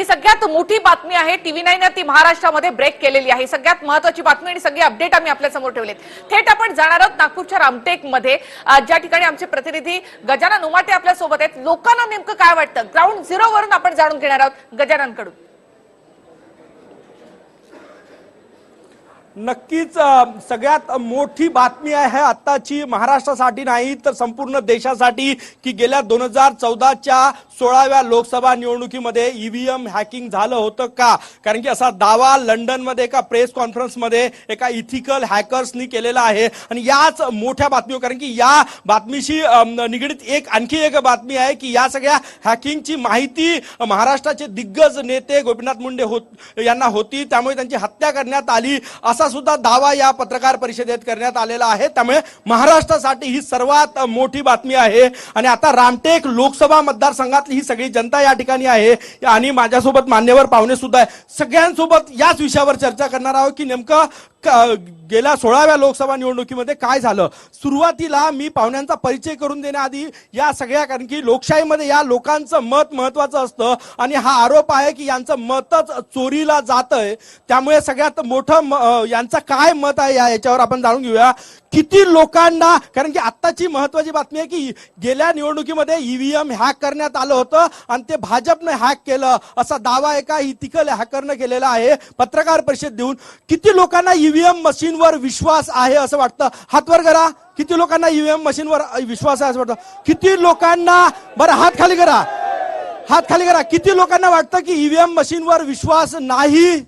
ही सगळ्यात मोठी बातमी आहे. टीव्ही नाईन ती महाराष्ट्रामध्ये ब्रेक केलेली आहे. सगळ्यात महत्वाची बातमी आणि सगळे अपडेट आम्ही आपल्यासमोर ठेवलेत. थेट आपण जाणार आहोत नागपूरच्या रामटेकमध्ये ज्या ठिकाणी आमचे प्रतिनिधी गजानन उमाटे आपल्यासोबत आहेत. लोकांना नेमकं काय वाटतं? ग्राउंड झिरो वरून आपण जाणून घेणार आहोत गजाननकडून. नक्कीच सगळ्यात मोठी बातमी आहे आत्ताची महाराष्ट्रासाठी नाही तर संपूर्ण देशासाठी की गेल्या दोन हजार चौदाच्या सोळाव्या लोकसभा निवडणुकीमध्ये ईव्हीएम हॅकिंग झालं होतं का? कारण की असा दावा लंडनमध्ये एका प्रेस कॉन्फरन्समध्ये एका इथिकल हॅकर्सनी केलेला आहे. आणि याच मोठ्या बातमीवर कारण की या बातमीशी निगडीत एक आणखी एक बातमी आहे की या सगळ्या हॅकिंगची माहिती महाराष्ट्राचे दिग्गज नेते गोपीनाथ मुंडे होत यांना होती. त्यामुळे त्यांची हत्या करण्यात आली असं सुद्धा दावा या पत्रकार परिषदेत करण्यात आलेला आहे. त्यामुळे महाराष्ट्रासाठी ही सर्वात मोठी बातमी आहे. आणि आता रामटेक लोकसभा मतदारसंघातली ही सगळी जनता या ठिकाणी आहे. आणि माझ्यासोबत मान्यवर पाहुणे सुद्धा आहे सगळ्यांसोबत याच विषयावर चर्चा करणार आहोत की नेमकं गेल्या सोळाव्या लोकसभा निवडणुकीमध्ये काय झालं? सुरुवातीला मी पाहुण्यांचा परिचय करून देण्याआधी या सगळ्या कारण की लोकशाहीमध्ये या लोकांचं मत महत्वाचं असतं आणि हा आरोप आहे की यांचं मतच चोरीला जात आहे त्यामुळे सगळ्यात मोठं यांचं काय मत आहे या याच्यावर आपण जाणून घेऊया. किती लोकांना कारण की आत्ताची महत्वाची बातमी आहे की गेल्या निवडणुकीमध्ये ईव्हीएम हॅक करण्यात आलं होतं आणि ते भाजपनं हॅक केलं. असा दावा एका इथिकल हॅकरनं केलेला आहे. पत्रकार परिषद देऊन किती लोकांना ईव्हीएम मशीन मशीनवर विश्वास आहे असं वाटतं. हातवर करा. किती लोकांना ईव्हीएम मशीनवर विश्वास आहे असं वाटतं. किती लोकांना बरं हात खाली करा. हात खाली करा. किती लोकांना वाटतं की ईव्हीएम मशीनवर विश्वास नाही?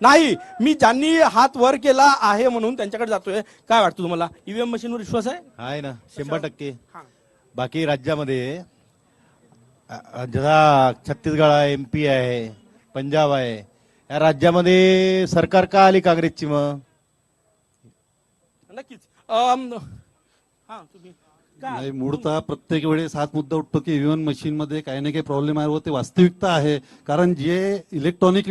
नाही. मी ज्यांनी हात वर केला आहे म्हणून त्यांच्याकडे जातोय. काय वाटतं तुम्हाला? ईव्हीएम मशीनवर विश्वास आहे? आहे ना. शंभर टक्के. बाकी राज्यामध्ये जसा छत्तीसगड आहे एम पी आहे पंजाब आहे या राज्यामध्ये सरकार का आली काँग्रेसची मग? नक्कीच. हा तुम्ही. नाही मूळतः प्रत्येक वेळेस हाच मुद्दा उठतो की ईव्हीएम मशीन मध्ये काही ना काही प्रॉब्लेम आहे व ते वास्तविकता आहे. कारण जे इलेक्ट्रॉनिक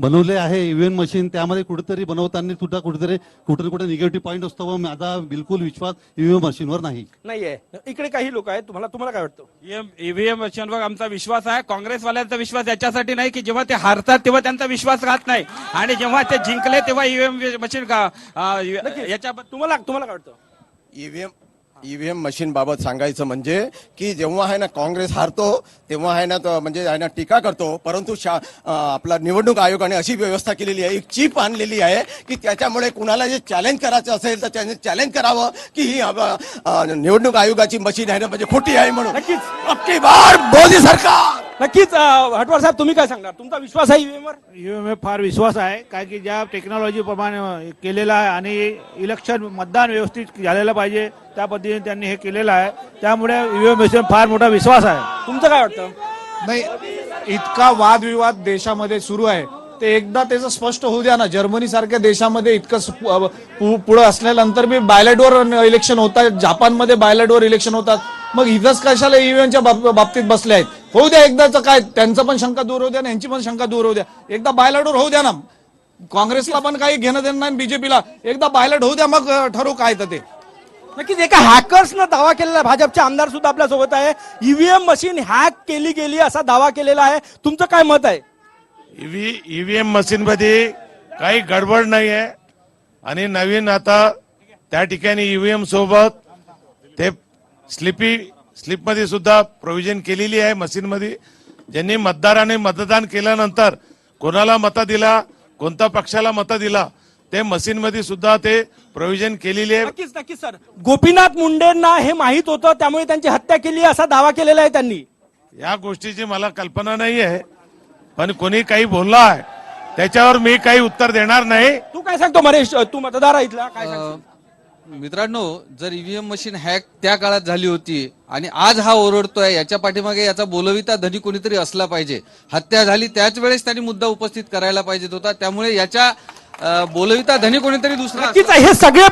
बनवले आहे ईव्हीएम मशीन त्यामध्ये कुठेतरी बनवताना सुद्धा कुठेतरी कुठे कुठे निगेटिव्ह पॉईंट असतो व माझा बिलकुल विश्वास ईव्हीएम मशीनवर नाही. नाहीये. इकडे काही लोक आहेत. तुम्हाला तुम्हाला काय वाटतं? ईव्हीएम मशीनवर आमचा विश्वास आहे. काँग्रेसवाल्यांचा विश्वास याच्यासाठी नाही की जेव्हा ते हारतात तेव्हा त्यांचा विश्वास राहत नाही. आणि जेव्हा ते जिंकले तेव्हा ईव्हीएम मशीन याच्याबद्दल तुम्हाला तुम्हाला काय वाटतं? ईव्हीएम ईव्हीएम मशीन बाबत सांगायचं म्हणजे की जेव्हा आहे ना काँग्रेस हारतो तेव्हा आहे ना तो म्हणजे आहे ना टीका करतो परंतु शा आपला निवडणूक आयोगाने अशी व्यवस्था केलेली आहे एक चीप आणलेली आहे की त्याच्यामुळे कुणाला जे चॅलेंज करायचं असेल तर त्याने चॅलेंज करावं की ही निवडणूक आयोगाची मशीन आहे ना म्हणजे खोटी आहे म्हणून. बार मोदी सरकार! नक्कीच हटवार साहेब तुम्ही काय सांगणार? तुमचा विश्वास आहे ईव्हीएम वर ईव्हीएम फार विश्वास आहे कारण की ज्या टेक्नॉलॉजी प्रमाणे केलेलं आहे आणि इलेक्शन मतदान व्यवस्थित झालेलं पाहिजे त्या पद्धतीने त्यांनी हे केलेलं आहे. त्यामुळे ईव्हीएम मशीन फार मोठा विश्वास आहे. तुमचं काय वाटतं? नाही इतका वादविवाद देशामध्ये सुरू आहे. ते एकदा त्याचं स्पष्ट होऊ द्या ना. जर्मनी सारख्या देशामध्ये इतकं पुढं असल्यानंतर बी बायलेटवर इलेक्शन होतात. जपानमध्ये बायलेटवर इलेक्शन होतात. मग इथंच कशाला ईव्हीएमच्या बाबतीत बसले आहेत? होऊ द्या एकदाच काय त्यांचं पण शंका दूर होऊ द्या आणि यांची पण शंका दूर होऊ द्या. एकदा बायलेटवर होऊ द्या ना. काँग्रेसला पण काही घेणं देणं नाही बीजेपीला. एकदा बायलेट होऊ द्या मग ठरवू काय तर ते. नक्कीच एका हॅकर्सनं दावा केलेला आहे. भाजपचे आमदार सुद्धा आपल्यासोबत आहे. ईव्हीएम मशीन हॅक केली गेली असा दावा केलेला आहे. तुमचं काय मत आहे? ईव्हीएम मशीन मध्ये काही गडबड नाही आहे. आणि नवीन आता त्या ठिकाणी ईव्हीएम सोबत ते स्लिपी स्लिपमध्ये सुद्धा प्रोव्हिजन केलेली आहे मशीन मध्ये ज्यांनी मतदाराने मतदान केल्यानंतर कोणाला मतं दिला कोणत्या पक्षाला मतं दिला ते मशीन मध्ये सुद्धा ते प्रोव्हिजन केलेली आहे. नक्कीच नक्कीच सर. गोपीनाथ मुंडेंना हे माहीत होतं त्यामुळे त्यांची हत्या केली असा दावा केलेला आहे त्यांनी. या गोष्टीची मला कल्पना नाही आहे पण कोणी काही बोलला आहे त्याच्यावर मी काही उत्तर देणार नाही. तू काय सांगतो मरेश? तू मतदार आहे इथला काय सांगतो मित्रांनो जर ईव्हीएम मशीन हॅक त्या काळात झाली होती आणि आज हा ओरडतोय याच्या पाठीमागे याचा बोलविता धनी कोणीतरी असला पाहिजे. हत्या झाली त्याच वेळेस त्यांनी मुद्दा उपस्थित करायला पाहिजेत होता. त्यामुळे याच्या बोलविता धनी कोणीतरी दुसरा हे सगळे